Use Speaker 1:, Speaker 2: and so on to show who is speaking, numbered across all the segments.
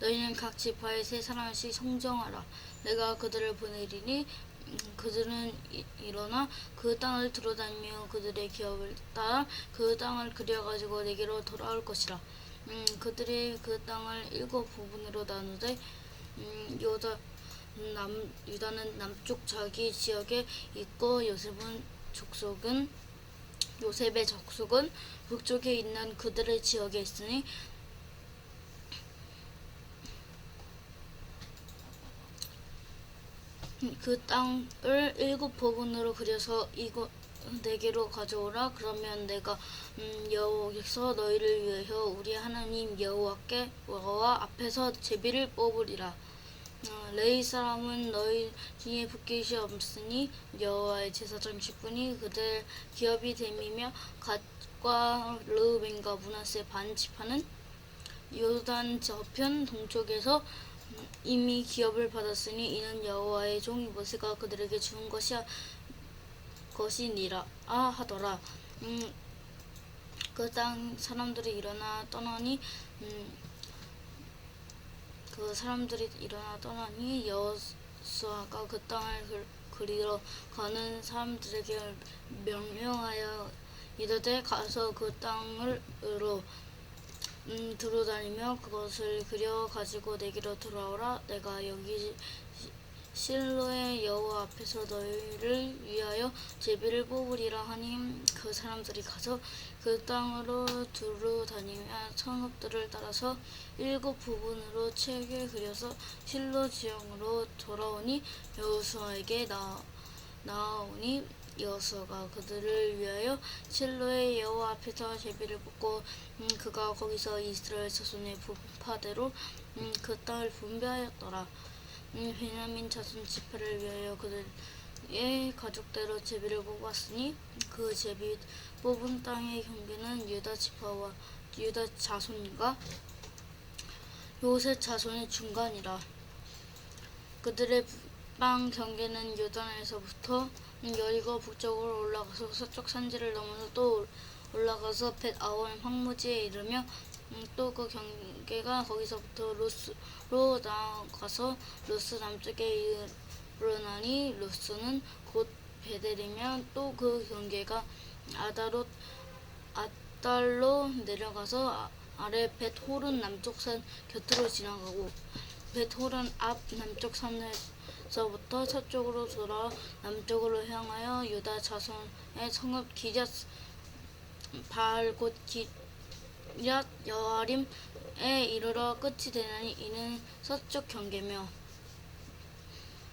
Speaker 1: 너희는 각 지파에 세 사람씩 성정하라. 내가 그들을 보내리니 음, 그들은 이- 일어나 그 땅을 들어다니며 그들의 기업을 따라 그 땅을 그려가지고 내게로 돌아올 것이라. 음, 그들이 그 땅을 일곱 부분으로 나누되 음, 요다 남 유다는 남쪽 자기 지역에 있고 요셉은 족속은 요셉의 족속은 북쪽에 있는 그들의 지역에 있으니 그 땅을 일곱 부분으로 그려서 이곳 내게로 가져오라. 그러면 내가 음, 여호와께서 너희를 위하여 우리 하나님 여호와께 여호와 앞에서 제비를 뽑으리라. 어, 레이 사람은 너희 중에 붙깃이 없으니 여호와의 제사장 직분이 그들 기업이 됨이며 갓과 르우벤과 문하세 반 지파는 요단 저편 동쪽에서 이미 기업을 받았으니 이는 여호와의 종 모세가 그들에게 준 것이 것이니라 아 하더라. 음, 그 땅 사람들이 일어나 떠나니 음, 그 사람들이 일어나 떠나니 여호수아가 그 땅을 그- 그리러 가는 사람들에게 명령하여 이르되 가서 그 땅으로 음, 들어다니며 그것을 그려 가지고 내게로 돌아오라. 내가 여기 시- 실로의 여호와 앞에서 너희를 위하여 제비를 뽑으리라 하니 그 사람들이 가서 그 땅으로 두루 다니며 성읍들을 따라서 일곱 부분으로 책에 그려서 실로 지형으로 돌아오니 여호수아에게 나 나오니 여호수아가 그들을 위하여 실로의 여호와 앞에서 제비를 뽑고 음, 그가 거기서 이스라엘 자손의 분파대로 음, 그 땅을 분배하였더라. 음, 베냐민 자손 지파를 위하여 그들의 가족대로 제비를 뽑았으니 그 제비 뽑은 땅의 경계는 유다 지파와 유다 자손과 요셉 자손의 중간이라. 그들의 땅 경계는 요단에서부터 여리고 북쪽으로 올라가서 서쪽 산지를 넘어서 또 올라가서 벳 아원 황무지에 이르며 또그 경계가 거기서부터 루스로 나아가서 루스 남쪽에 이르나니 루스는 곧 베델이며 또 그 경계가 아다롯 아달로 내려가서 아- 아래 벳 호른 남쪽 산 곁으로 지나가고 벳 호른 앞 남쪽 산 에서부터 서쪽으로 돌아 남쪽으로 향하여 유다 자손의 성읍 기쟇 바알곧 기쟇 여아림에 이르러 끝이 되나니 이는 서쪽 경계며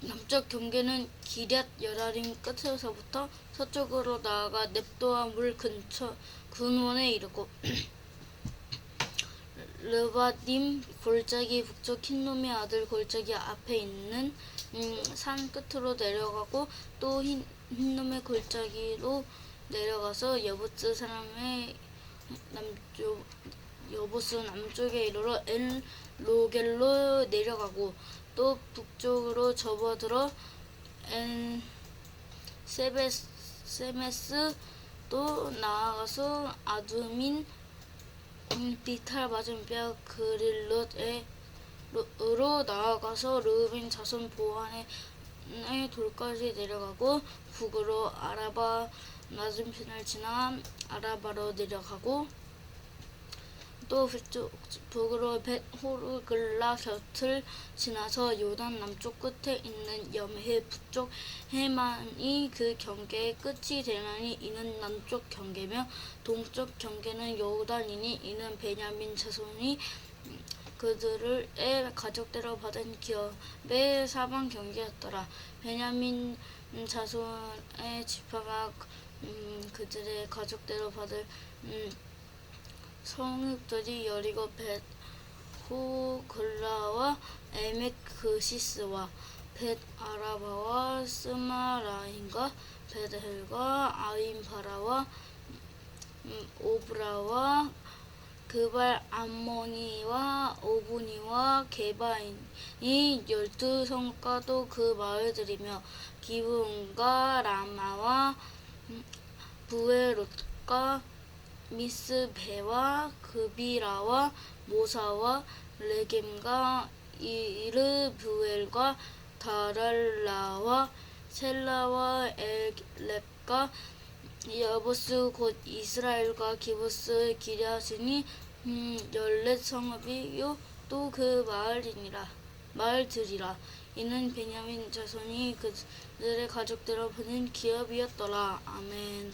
Speaker 1: 남쪽 경계는 기럇 여라림 끝에서부터 서쪽으로 나아가 넵도와 물 근처 근원에 이르고 르바딤 골짜기 북쪽 흰놈의 아들 골짜기 앞에 있는 음, 산 끝으로 내려가고 또 흰, 흰놈의 골짜기로 내려가서 여부스 사람의 남쪽 여부스 남쪽에 이르러 엔 로겔로 내려가고 또 북쪽으로 접어들어 엔 세베스 세메스 또 나아가서 아두민 음, 비탈 맞은뼈 그릴롯에 으로 나아가서 르빈 자손 보안의 돌까지 내려가고 북으로 아라바 맞은편을 지나 아라바로 내려가고 또 북쪽, 북으로 벳호르글라 곁을 지나서 요단 남쪽 끝에 있는 염해 북쪽 해만이 그 경계의 끝이 되나니 이는 남쪽 경계며 동쪽 경계는 요단이니 이는 베냐민 자손이 그들을 의 가족대로 받은 기업의 사방 경계였더라. 베냐민 자손의 지파가 음, 그들의 가족대로 받을 음, 성읍들이 여리고 벳 호 글라와 에메크시스와 벳 아라바와 스마라인과 베델과 아인파라와 음, 오브라와 그발 암모니와 오브니와 게바인이 열두 성과도 그 마을들이며 기브온과 라마와 음, 부에롯과 미스베와 그비라와 모사와 레겜과 이르부엘과 다랄라와 셀라와 엘렙과 여보스 곧 이스라엘과 기브스 기랴스니 음, 열넷 성읍이요. 또 그 마을이니라. 마을들이라. 이는 베냐민 자손이 그들의 가족들을 보낸 기업이었더라. 아멘